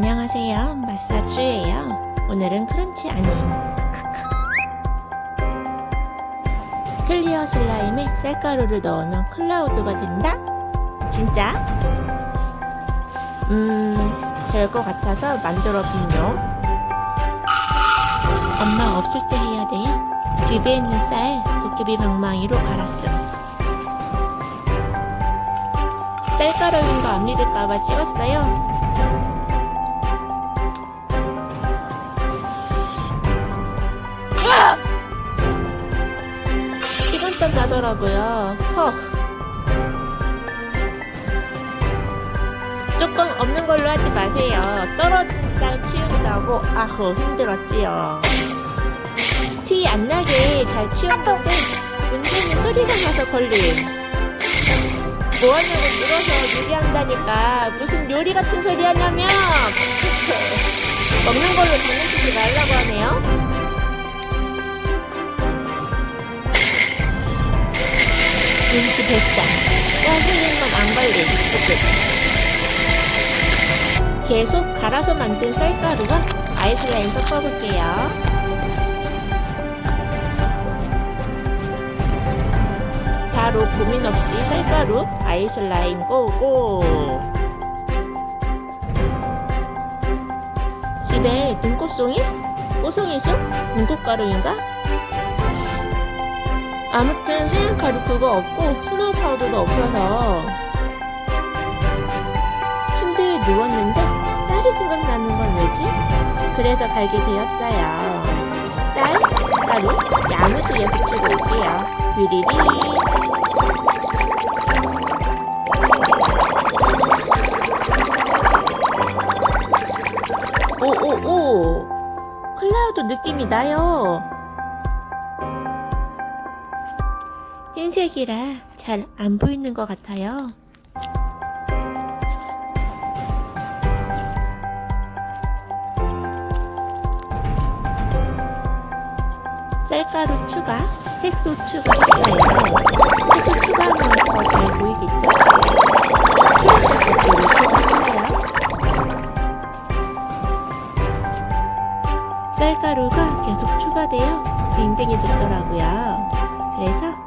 안녕하세요. 마사주예요. 오늘은 크런치 아님. 클리어 슬라임에 쌀가루를 넣으면 클라우드가 된다? 진짜? 음, 될 것 같아서 만들어 본요. 엄마 없을 때 해야 돼요. 집에 있는 쌀 도깨비 방망이로 갈았음. 쌀가루인 거 안 믿을까봐 찍었어요. 시간점 나더라고요. 허. 조금 없는 걸로 하지 마세요. 떨어진 땅 치운다고 아후 힘들었지요. 티 안 나게 잘 치웠는데 문제는 소리가 나서 걸림. 뭐 하냐고 물어서 요리한다니까 무슨 요리 같은 소리 하냐면 먹는 걸로 장난치지 말라고 하네요. 눈치 뱃다. 짜증만 안 걸린 끝. 계속 갈아서 만든 쌀가루와 아이슬라임 섞어볼게요. 바로 고민 없이 쌀가루, 아이슬라임 고고. 집에 눈꽃송이? 뽀송이송? 눈꽃가루인가? 아무튼 하얀 가루 그거 없고 스노우 파우더도 없어서 침대에 누웠는데 쌀이 생각나는 건 왜지? 그래서 갈게 되었어요. 쌀, 가루, 야무지게 붙이고 올게요. 위리리. 오오오 클라우드 느낌이 나요. 흰색이라 잘 안 보이는 것 같아요. 쌀가루 추가, 색소 추가했어요. 색소 추가하면 더 잘 보이겠죠? 색소를 추가했어요. 쌀가루가 계속 추가되어 뱅뱅이 줬더라고요. 그래서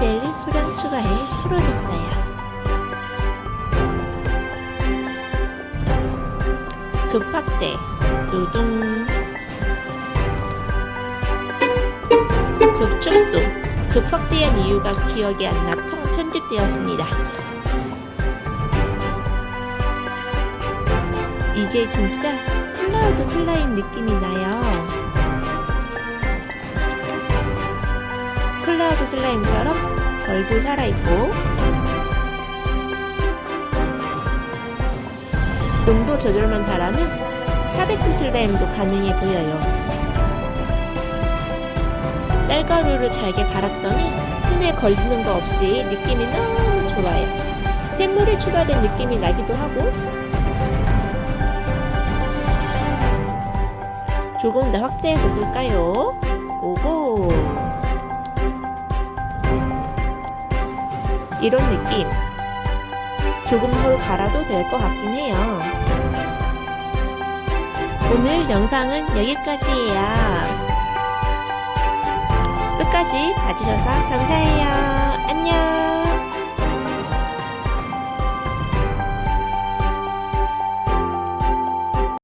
젤리 소량 추가해 풀어줬어요. 급확대 두둥 급축소 급확대한 이유가 기억이 안나 편집되었습니다. 이제 진짜 클라우드 슬라임 느낌이 나요. 클라우드 슬라임처럼 결도 살아있고 온도 조절만 잘하면 사베트 슬라임도 가능해 보여요. 쌀가루를 잘게 갈았더니 손에 걸리는 거 없이 느낌이 너무 좋아요. 생물이 추가된 느낌이 나기도 하고 조금 더 확대해서 볼까요? 오고 이런 느낌. 조금 더 갈아도 될 것 같긴 해요. 오늘 영상은 여기까지예요. 끝까지 봐주셔서 감사해요